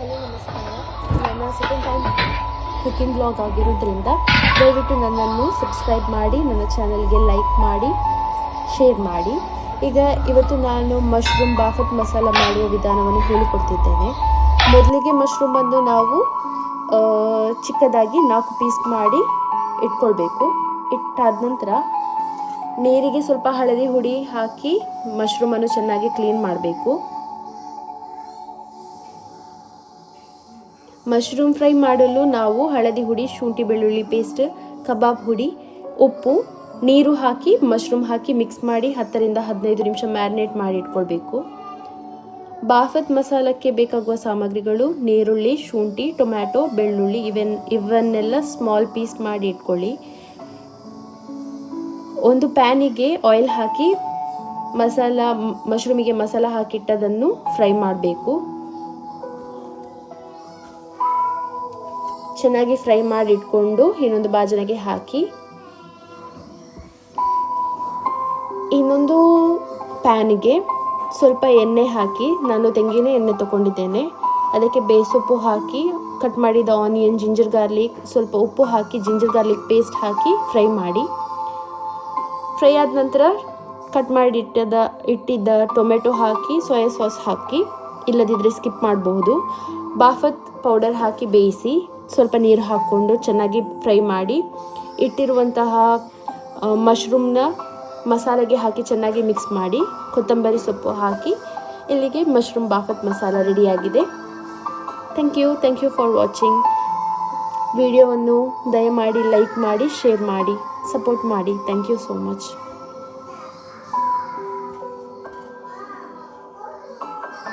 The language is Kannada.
ಹಲೋ, ನಮಸ್ಕಾರ. ನನ್ನ ಸೆಕೆಂಡ್ ಟೈಮ್ ಕುಕಿಂಗ್ ಬ್ಲಾಗ್ ಆಗಿರೋದ್ರಿಂದ ದಯವಿಟ್ಟು ನನ್ನನ್ನು ಸಬ್ಸ್ಕ್ರೈಬ್ ಮಾಡಿ, ನನ್ನ ಚಾನಲ್ಗೆ ಲೈಕ್ ಮಾಡಿ ಶೇರ್ ಮಾಡಿ. ಈಗ ಇವತ್ತು ನಾನು ಮಶ್ರೂಮ್ ಬಾಫತ್ ಮಸಾಲ ಮಾಡುವ ವಿಧಾನವನ್ನು ಹೇಳಿಕೊಡ್ತಿದ್ದೇನೆ. ಮೊದಲಿಗೆ ಮಶ್ರೂಮನ್ನು ನಾವು ಚಿಕ್ಕದಾಗಿ ನಾಲ್ಕು ಪೀಸ್ ಮಾಡಿ ಇಟ್ಕೊಳ್ಬೇಕು. ಇಟ್ಟಾದ ನಂತರ ನೀರಿಗೆ ಸ್ವಲ್ಪ ಹಳದಿ ಹುಡಿ ಹಾಕಿ ಮಶ್ರೂಮನ್ನು ಚೆನ್ನಾಗಿ ಕ್ಲೀನ್ ಮಾಡಬೇಕು. ಮಶ್ರೂಮ್ ಫ್ರೈ ಮಾಡಲು ನಾವು ಹಳದಿ ಹುಡಿ, ಶುಂಠಿ ಬೆಳ್ಳುಳ್ಳಿ ಪೇಸ್ಟ್, ಕಬಾಬ್ ಹುಡಿ, ಉಪ್ಪು, ನೀರು ಹಾಕಿ, ಮಶ್ರೂಮ್ ಹಾಕಿ ಮಿಕ್ಸ್ ಮಾಡಿ ಹತ್ತರಿಂದ ಹದಿನೈದು ನಿಮಿಷ ಮ್ಯಾರಿನೇಟ್ ಮಾಡಿ ಇಟ್ಕೊಳ್ಬೇಕು. ಬಾಫತ್ ಮಸಾಲಕ್ಕೆ ಬೇಕಾಗುವ ಸಾಮಗ್ರಿಗಳು ನೀರುಳ್ಳಿ, ಶುಂಠಿ, ಟೊಮ್ಯಾಟೊ, ಬೆಳ್ಳುಳ್ಳಿ ಇವೆನ್, ಇವನ್ನೆಲ್ಲ ಸ್ಮಾಲ್ ಪೀಸ್ ಮಾಡಿ ಇಟ್ಕೊಳ್ಳಿ. ಒಂದು ಪ್ಯಾನಿಗೆ ಆಯಿಲ್ ಹಾಕಿ ಮಸಾಲ, ಮಶ್ರೂಮಿಗೆ ಮಸಾಲ ಹಾಕಿಟ್ಟದನ್ನು ಫ್ರೈ ಮಾಡಬೇಕು. ಚೆನ್ನಾಗಿ ಫ್ರೈ ಮಾಡಿ ಇಟ್ಕೊಂಡು ಇನ್ನೊಂದು ಬಾಜನಿಗೆ ಹಾಕಿ. ಇನ್ನೊಂದು ಪ್ಯಾನಿಗೆ ಸ್ವಲ್ಪ ಎಣ್ಣೆ ಹಾಕಿ, ನಾನು ತೆಂಗಿನ ಎಣ್ಣೆ ತಗೊಂಡಿದ್ದೇನೆ. ಅದಕ್ಕೆ ಬೇಸೊಪ್ಪು ಹಾಕಿ, ಕಟ್ ಮಾಡಿದ ಆನಿಯನ್ ಜಿಂಜರ್ ಗಾರ್ಲಿಕ್ ಸ್ವಲ್ಪ ಉಪ್ಪು ಹಾಕಿ ಜಿಂಜರ್ ಗಾರ್ಲಿಕ್ ಪೇಸ್ಟ್ ಹಾಕಿ ಫ್ರೈ ಮಾಡಿ. ಫ್ರೈ ಆದ ನಂತರ ಕಟ್ ಮಾಡಿ ಇಟ್ಟದ ಇಟ್ಟಿದ್ದ ಟೊಮೆಟೊ ಹಾಕಿ, ಸೋಯಾ ಸಾಸ್ ಹಾಕಿ ಇಲ್ಲದಿದ್ದರೆ ಸ್ಕಿಪ್ ಮಾಡಬಹುದು. ಬಾಫತ್ ಪೌಡರ್ ಹಾಕಿ ಬೇಯಿಸಿ ಸ್ವಲ್ಪ ನೀರು ಹಾಕ್ಕೊಂಡು ಚೆನ್ನಾಗಿ ಫ್ರೈ ಮಾಡಿ ಇಟ್ಟಿರುವಂತಹ ಮಶ್ರೂಮ್ನ ಮಸಾಲೆಗೆ ಹಾಕಿ ಚೆನ್ನಾಗಿ ಮಿಕ್ಸ್ ಮಾಡಿ ಕೊತ್ತಂಬರಿ ಸೊಪ್ಪು ಹಾಕಿ ಇಲ್ಲಿಗೆ ಮಶ್ರೂಮ್ ಬಾಫತ್ ಮಸಾಲ ರೆಡಿಯಾಗಿದೆ thank you thank you for watching ವಿಡಿಯೋವನ್ನು ದಯಮಾಡಿ ಲೈಕ್ ಮಾಡಿ ಶೇರ್ ಮಾಡಿ ಸಪೋರ್ಟ್ ಮಾಡಿ. Thank you so much